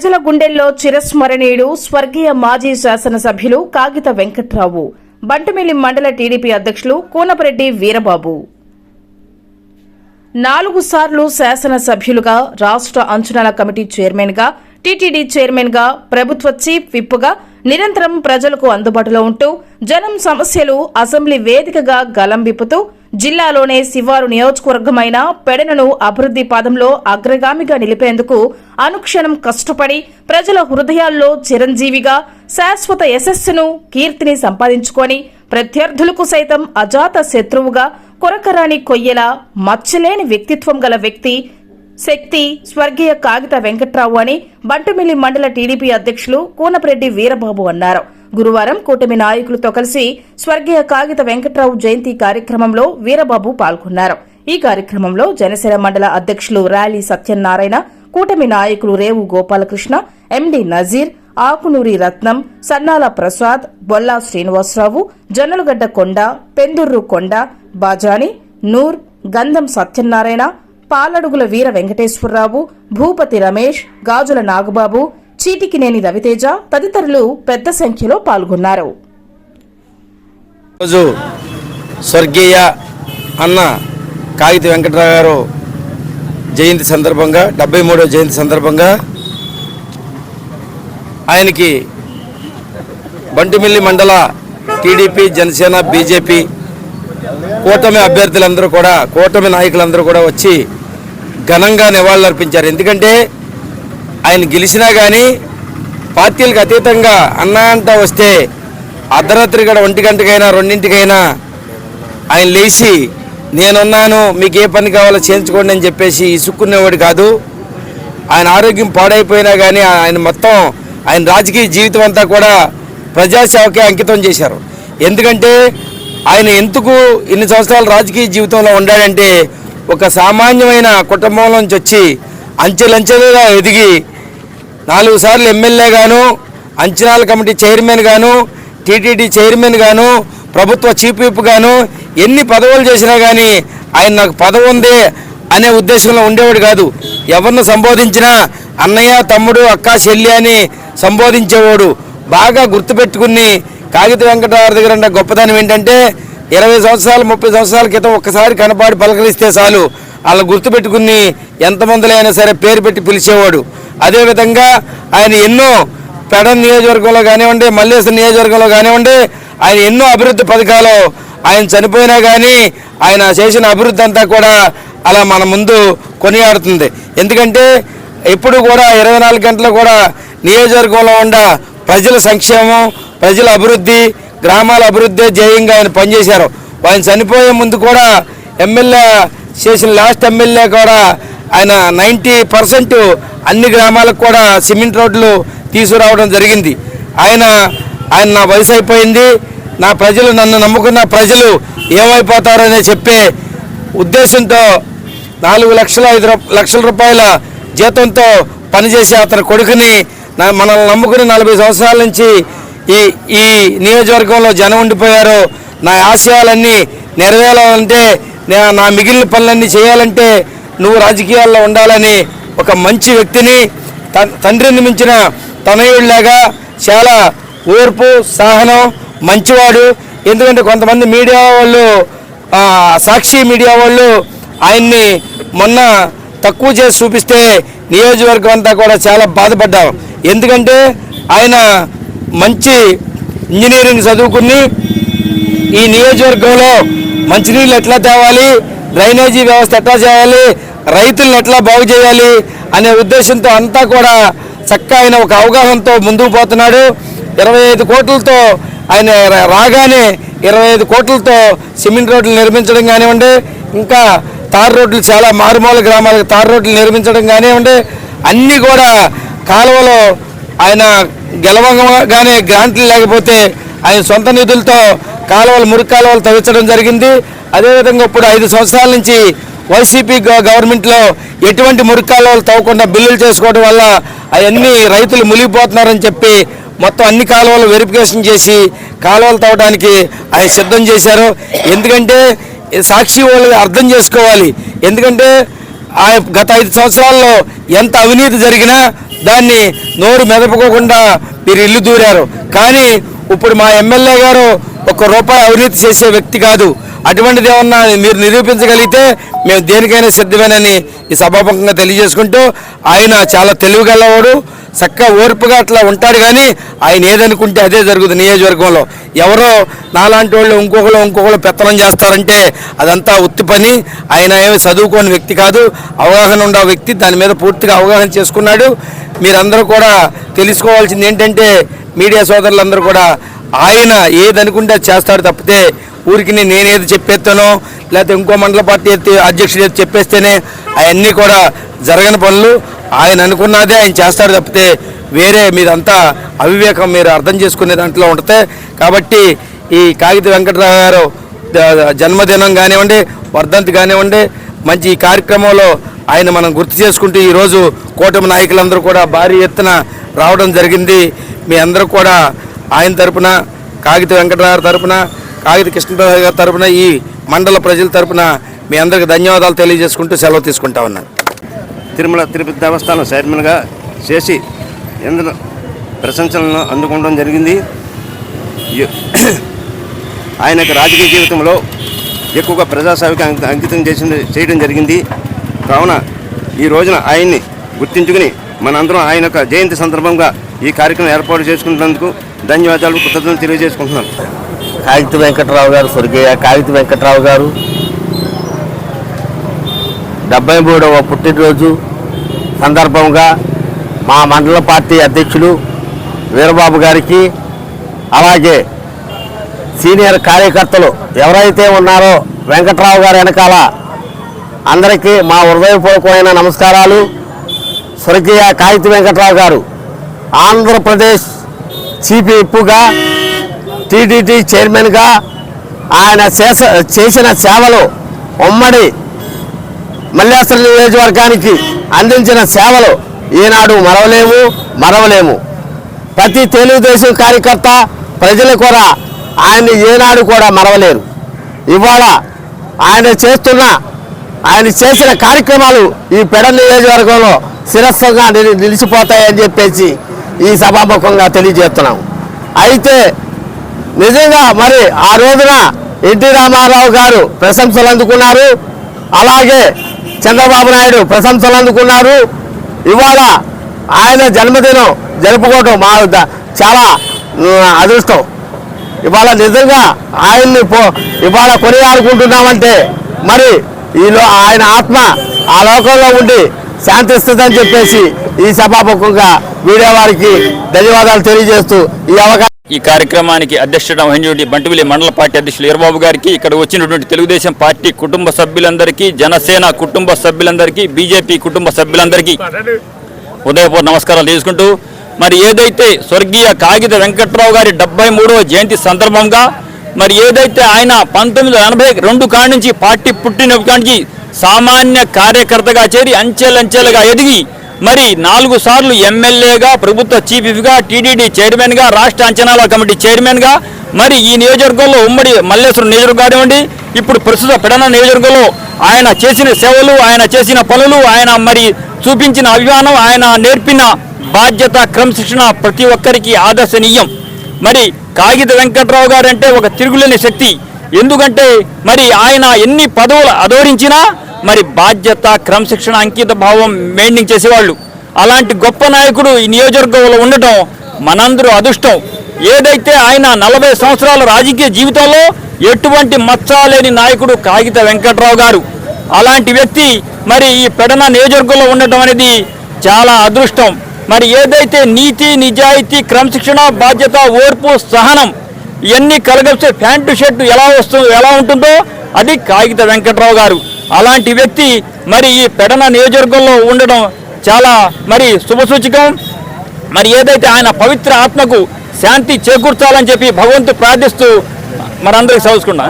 ప్రజల గుండెల్లో చిరస్మరణీయుడు స్వర్గీయ మాజీ శాసనసభ్యులు కాగిత వెంకట్రావు. బంటుమిల్లి మండల టీడీపీ అధ్యక్షులు కూనపరెడ్డి వీరబాబు. నాలుగు సార్లు శాసనసభ్యులుగా రాష్ట్ర అంచనాల కమిటీ చైర్మన్గా టీటీడీ చైర్మన్గా ప్రభుత్వ చీఫ్ విప్గా నిరంతరం ప్రజలకు అందుబాటులో ఉంటూ జనం సమస్యలు అసెంబ్లీ వేదికగా గలం విప్పుతూ జిల్లాలోనే శివారు నియోజకవర్గమైన పెడనను అభివృద్ది పాదంలో అగ్రగామిగా నిలిపేందుకు అనుక్షణం కష్టపడి ప్రజల హృదయాల్లో చిరంజీవిగా శాశ్వత యశస్సును కీర్తిని సంపాదించుకొని ప్రత్యర్థులకు సైతం అజాత శత్రువుగా కొరకరాని కొయ్యలా మచ్చలేని వ్యక్తిత్వం గల వ్యక్తి శక్తి స్వర్గీయ కాగిత వెంకట్రావు అని బంటుమిల్లి మండల టీడీపీ అధ్యక్షులు కూనపరెడ్డి వీరబాబు అన్నారు. గురువారం కూటమి నాయకులతో కలిసి స్వర్గీయ కాగిత వెంకట్రావు జయంతి కార్యక్రమంలో వీరబాబు పాల్గొన్నారు. ఈ కార్యక్రమంలో జనసేన మండల అధ్యక్షులు ర్యాలీ సత్యనారాయణ కూటమి నాయకులు రేవు గోపాలకృష్ణ ఎండి నజీర్ ఆకునూరి రత్నం సన్నాల ప్రసాద్ బొల్లా శ్రీనివాసరావు జొన్నలగడ్డ కొండ పెందుర్రు కొండ బాజాని నూర్ గంధం సత్యనారాయణ పాలడుగుల వీర వెంకటేశ్వరరావు భూపతి రమేష్ గాజుల నాగబాబు చీటికినేని రవితేజ తదితరులు పెద్ద సంఖ్యలో పాల్గొన్నారు. రోజు స్వర్గీయ అన్న కాగిత వెంకటరావు గారు జయంతి సందర్భంగా డెబ్బై మూడవ జయంతి సందర్భంగా ఆయనకి బంటిమిల్లి మండల టీడీపీ జనసేన బీజేపీ కూటమి అభ్యర్థులందరూ కూడా కూటమి నాయకులందరూ కూడా వచ్చి ఘనంగా నివాళులర్పించారు. ఎందుకంటే ఆయన గెలిచినా కానీ పార్టీలకు అతీతంగా అన్నా అంతా వస్తే అర్ధరాత్రి కూడా ఒంటి గంటకైనా రెండింటికైనా ఆయన లేచి నేనున్నాను మీకు ఏ పని కావాలో చేయించుకోండి అని చెప్పేసి ఇసుక్కునేవాడు కాదు. ఆయన ఆరోగ్యం పాడైపోయినా కానీ ఆయన మొత్తం ఆయన రాజకీయ జీవితం అంతా కూడా ప్రజాసేవకే అంకితం చేశారు. ఎందుకంటే ఆయన ఎందుకు ఇన్ని సంవత్సరాలు రాజకీయ జీవితంలో ఉండాడంటే ఒక సామాన్యమైన కుటుంబం నుంచి వచ్చి అంచెలంచెలుగా ఎదిగి నాలుగు సార్లు ఎమ్మెల్యే గాను అంచనాల కమిటీ చైర్మన్ గాను టీటీడీ చైర్మన్ గాను ప్రభుత్వ చీఫ్ విప్ గాను ఎన్ని పదవులు చేసినా కానీ ఆయన నాకు పదవి ఉంది అనే ఉద్దేశంలో ఉండేవాడు కాదు. ఎవరిని సంబోధించినా అన్నయ్య తమ్ముడు అక్క చెల్లి అని సంబోధించేవాడు. బాగా గుర్తుపెట్టుకుని కాగిత వెంకటరావు దగ్గర ఉన్న గొప్పదనం ఏంటంటే ఇరవై సంవత్సరాలు ముప్పై సంవత్సరాల క్రితం ఒక్కసారి కనపాడి పలకరిస్తే చాలు. వాళ్ళని గుర్తుపెట్టుకుని ఎంతమందిలో అయినా సరే పేరు పెట్టి పిలిచేవాడు. అదేవిధంగా ఆయన ఎన్నో పెడ నియోజకవర్గంలో కానివ్వండి మల్లేశ్వరం నియోజకవర్గంలో కానివ్వండి ఆయన ఎన్నో అభివృద్ధి పథకాలు ఆయన చనిపోయినా కానీ ఆయన చేసిన అభివృద్ధి అంతా కూడా అలా మన ముందు కొనియాడుతుంది. ఎందుకంటే ఎప్పుడు కూడా ఇరవై నాలుగు గంటలు కూడా నియోజకవర్గంలో ఉండ ప్రజల సంక్షేమం ప్రజల అభివృద్ధి గ్రామాల అభివృద్ధి ధ్యేయంగా ఆయన పనిచేశారు. ఆయన చనిపోయే ముందు కూడా ఎమ్మెల్యే చేసిన లాస్ట్ ఎమ్మెల్యే కూడా ఆయన నైంటీ పర్సెంట్ అన్ని గ్రామాలకు కూడా సిమెంట్ రోడ్లు తీసుకురావడం జరిగింది. ఆయన ఆయన నా వయసు అయిపోయింది. నా ప్రజలు నన్ను నమ్ముకున్న ప్రజలు ఏమైపోతారని చెప్పే ఉద్దేశంతో నాలుగు లక్షల ఐదు లక్షల రూపాయల జీతంతో పనిచేసే అతని కొడుకుని మనల్ని నమ్ముకుని నలభై సంవత్సరాల నుంచి ఈ ఈ నియోజకవర్గంలో జనం ఉండిపోయారు. నా ఆశయాలన్నీ నెరవేరాలంటే నా మిగిలిన పనులన్నీ చేయాలంటే నువ్వు రాజకీయాల్లో ఉండాలని ఒక మంచి వ్యక్తిని తండ్రిని మించిన తనయుడిలాగా చాలా ఓర్పు సహనం మంచివాడు. ఎందుకంటే కొంతమంది మీడియా వాళ్ళు సాక్షి మీడియా వాళ్ళు ఆయన్ని మొన్న తక్కువ చేసి చూపిస్తే నియోజకవర్గం అంతా కూడా చాలా బాధపడ్డాం. ఎందుకంటే ఆయన మంచి ఇంజనీరింగ్ చదువుకుని ఈ నియోజకవర్గంలో మంచినీళ్ళు ఎట్లా తేవాలి? డ్రైనేజీ వ్యవస్థ ఎట్లా చేయాలి? రైతులను ఎట్లా బాగు చేయాలి? అనే ఉద్దేశంతో అంతా కూడా చక్కగా ఆయన ఒక అవగాహనతో ముందుకు పోతున్నాడు. ఇరవై ఐదు కోట్లతో ఆయన రాగానే ఇరవై ఐదు కోట్లతో సిమెంట్ రోడ్లు నిర్మించడం కానివ్వండి ఇంకా తార్ రోడ్లు చాలా మారుమూల గ్రామాలకు తారు రోడ్లు నిర్మించడం కానివ్వండి అన్నీ కూడా కాలువలో ఆయన గెలవగానే గ్రాంట్లు లేకపోతే ఆయన సొంత నిధులతో కాలువలు మురికి కాలువలు తవ్వించడం జరిగింది. అదేవిధంగా ఇప్పుడు ఐదు సంవత్సరాల నుంచి వైసీపీ గవర్నమెంట్లో ఎటువంటి మురికి కాలువలు తవ్వకుండా బిల్లులు చేసుకోవడం వల్ల అవన్నీ రైతులు మునిగిపోతున్నారని చెప్పి మొత్తం అన్ని కాలువలు వెరిఫికేషన్ చేసి కాలువలు తవ్వడానికి ఆయన సిద్ధం చేశారు. ఎందుకంటే సాక్షి వాళ్ళు అర్థం చేసుకోవాలి. ఎందుకంటే ఆ గత ఐదు సంవత్సరాల్లో ఎంత అవినీతి జరిగినా దాన్ని నోరు మెదపుకోకుండా మీరు ఇల్లు దూరారు. కానీ ఇప్పుడు మా ఎమ్మెల్యే గారు ఒక్క రూపాయి అవినీతి చేసే వ్యక్తి కాదు. అటువంటిది ఏమన్నా మీరు నిరూపించగలిగితే మేము దేనికైనా సిద్ధమేనని ఈ సభాముఖంగా తెలియజేసుకుంటూ ఆయన చాలా తెలివిగలవాడు. చక్కగా ఓర్పుగా అట్లా ఉంటాడు కానీ ఆయన ఏదనుకుంటే అదే జరుగుతుంది నియోజకవర్గంలో. ఎవరో నాలాంటి వాళ్ళు ఇంకొకరు ఇంకొకరు పెత్తనం చేస్తారంటే అదంతా ఉత్తి పని. ఆయన ఏమి చదువుకోని వ్యక్తి కాదు. అవగాహన ఉండే వ్యక్తి దాని మీద పూర్తిగా అవగాహన చేసుకున్నాడు. మీరందరూ కూడా తెలుసుకోవాల్సింది ఏంటంటే మీడియా సోదరులందరూ కూడా ఆయన ఏదనుకుంటే అది చేస్తాడు తప్పితే ఊరికి నేనేది చెప్పేస్తానో లేకపోతే ఇంకో మండల పార్టీ అధ్యక్షుడు ఏది చెప్పేస్తేనే అవన్నీ కూడా జరగని పనులు. ఆయన అనుకున్నదే ఆయన చేస్తాడు తప్పితే వేరే మీరంతా అవివేకం మీరు అర్థం చేసుకునే దాంట్లో ఉంటుంది. కాబట్టి ఈ కాగిత వెంకటరావు గారు జన్మదినం కానివ్వండి వర్ధంతి కానివ్వండి మంచి ఈ కార్యక్రమంలో ఆయన మనం గుర్తు చేసుకుంటూ ఈరోజు కూటమి నాయకులందరూ కూడా భారీ ఎత్తున రావడం జరిగింది. మీ అందరూ కూడా ఆయన తరపున కాగిత వెంకటరావు తరపున కాగిత కృష్ణప్రసాద్ గారి తరపున ఈ మండల ప్రజల తరపున మీ అందరికి ధన్యవాదాలు తెలియజేసుకుంటూ సెలవు తీసుకుంటా ఉన్నాను. తిరుమల తిరుపతి దేవస్థానం చైర్మన్గా చేసి ఇందులో ప్రశంసలను అందుకోవడం జరిగింది. ఆయన యొక్క రాజకీయ జీవితంలో ఎక్కువగా ప్రజాసేవకి అంకితం చేసి చేయడం జరిగింది. కావున ఈ రోజున ఆయన్ని గుర్తించుకుని మనందరం ఆయన యొక్క జయంతి సందర్భంగా ఈ కార్యక్రమం ఏర్పాటు చేసుకున్నందుకు ధన్యవాదాలు కృతజ్ఞతలు తెలియజేసుకుంటున్నాను. కాగిత వెంకటరావు గారు స్వర్గీయ కాగిత వెంకటరావు గారు. డెబ్బై మూడవ పుట్టినరోజు సందర్భంగా మా మండల పార్టీ అధ్యక్షులు వీరబాబు గారికి అలాగే సీనియర్ కార్యకర్తలు ఎవరైతే ఉన్నారో వెంకట్రావు గారి వెనకాల అందరికీ మా హృదయపూర్వకమైన నమస్కారాలు. స్వర్గీయ కాగిత వెంకట్రావు గారు ఆంధ్రప్రదేశ్ చీఫ్ విప్పుగా టీటీడీ చైర్మన్గా ఆయన చేస చేసిన సేవలు ఉమ్మడి మల్లేశ్వర నియోజకవర్గానికి అందించిన సేవలు ఈనాడు మరవలేము మరవలేము. ప్రతి తెలుగుదేశం కార్యకర్త ప్రజలు కూడా ఆయన్ని ఏనాడు కూడా మరవలేరు. ఇవాళ ఆయన చేస్తున్న ఆయన చేసిన కార్యక్రమాలు ఈ పెడ నియోజకవర్గంలో శిరస్సుగా నిలిచిపోతాయని చెప్పేసి ఈ సభాముఖంగా తెలియజేస్తున్నాం. అయితే నిజంగా మరి ఆ రోజున ఎన్టీ రామారావు గారు ప్రశంసలు అందుకున్నారు. అలాగే చంద్రబాబు నాయుడు ప్రశంసలు అందుకున్నారు. ఇవాళ ఆయన జన్మదినం జరుపుకోవటం మా చాలా అదృష్టం. ఇవాళ నిజంగా ఆయన్ని పో ఇవాళ కొనియాడుకుంటున్నామంటే మరి ఈలో ఆయన ఆత్మ ఆ లోకంలో ఉండి శాంతిస్తుందని చెప్పేసి ఈ సభాముఖంగా మీడియా వారికి ధన్యవాదాలు తెలియజేస్తూ ఈ అవకాశం ఈ కార్యక్రమానికి అధ్యక్షత వహించినటువంటి బంటువిలి మండల పార్టీ అధ్యక్షులు ఈరబాబు గారికి ఇక్కడ వచ్చినటువంటి తెలుగుదేశం పార్టీ కుటుంబ సభ్యులందరికీ జనసేన కుటుంబ సభ్యులందరికీ బీజేపీ కుటుంబ సభ్యులందరికీ ఉదయపూర్ నమస్కారాలు తీసుకుంటూ మరి ఏదైతే స్వర్గీయ కాగిత వెంకట్రావు గారి డెబ్బై జయంతి సందర్భంగా మరి ఏదైతే ఆయన పంతొమ్మిది వందల ఎనభై రెండు కాడి నుంచి పార్టీ పుట్టిన కాడి సామాన్య కార్యకర్తగా చేరి అంచెలంచెలుగా ఎదిగి మరి నాలుగు సార్లు ఎమ్మెల్యేగా ప్రభుత్వ చీఫ్గా విప్గా టీడీడీ చైర్మన్గా రాష్ట్ర అంచనాల కమిటీ చైర్మన్గా మరి ఈ నియోజకవర్గంలో ఉమ్మడి మల్లేశ్వరం నియోజకవర్గం కానివ్వండి ఇప్పుడు ప్రస్తుత పెడన నియోజకవర్గంలో ఆయన చేసిన సేవలు ఆయన చేసిన పనులు ఆయన మరి చూపించిన అభిమానం ఆయన నేర్పిన బాధ్యత క్రమశిక్షణ ప్రతి ఒక్కరికి ఆదర్శనీయం. మరి కాగిత వెంకట్రావు గారు అంటే ఒక తిరుగులేని శక్తి. ఎందుకంటే మరి ఆయన ఎన్ని పదవులు అధోరించినా మరి బాధ్యత క్రమశిక్షణ అంకిత భావం మెయింటైన్ చేసేవాళ్ళు. అలాంటి గొప్ప నాయకుడు ఈ నియోజకవర్గంలో ఉండటం మనందరూ అదృష్టం. ఏదైతే ఆయన నలభై సంవత్సరాల రాజకీయ జీవితంలో ఎటువంటి మచ్చాలేని నాయకుడు కాగిత వెంకట్రావు గారు. అలాంటి వ్యక్తి మరి ఈ పెడన నియోజకవర్గంలో ఉండటం అనేది చాలా అదృష్టం. మరి ఏదైతే నీతి నిజాయితీ క్రమశిక్షణ బాధ్యత ఓర్పు సహనం ఇవన్నీ కలగలిస్తే ప్యాంటు షర్టు ఎలా వస్తుందో ఎలా ఉంటుందో అది కాగిత వెంకట్రావు గారు. అలాంటి వ్యక్తి మరి ఈ పెడన నియోజకవర్గంలో ఉండడం చాలా మరి శుభసూచకం. మరి ఏదైతే ఆయన పవిత్ర ఆత్మకు శాంతి చేకూర్చాలని చెప్పి భగవంతు ప్రార్థిస్తూ మనందరికి చదువుకున్నాం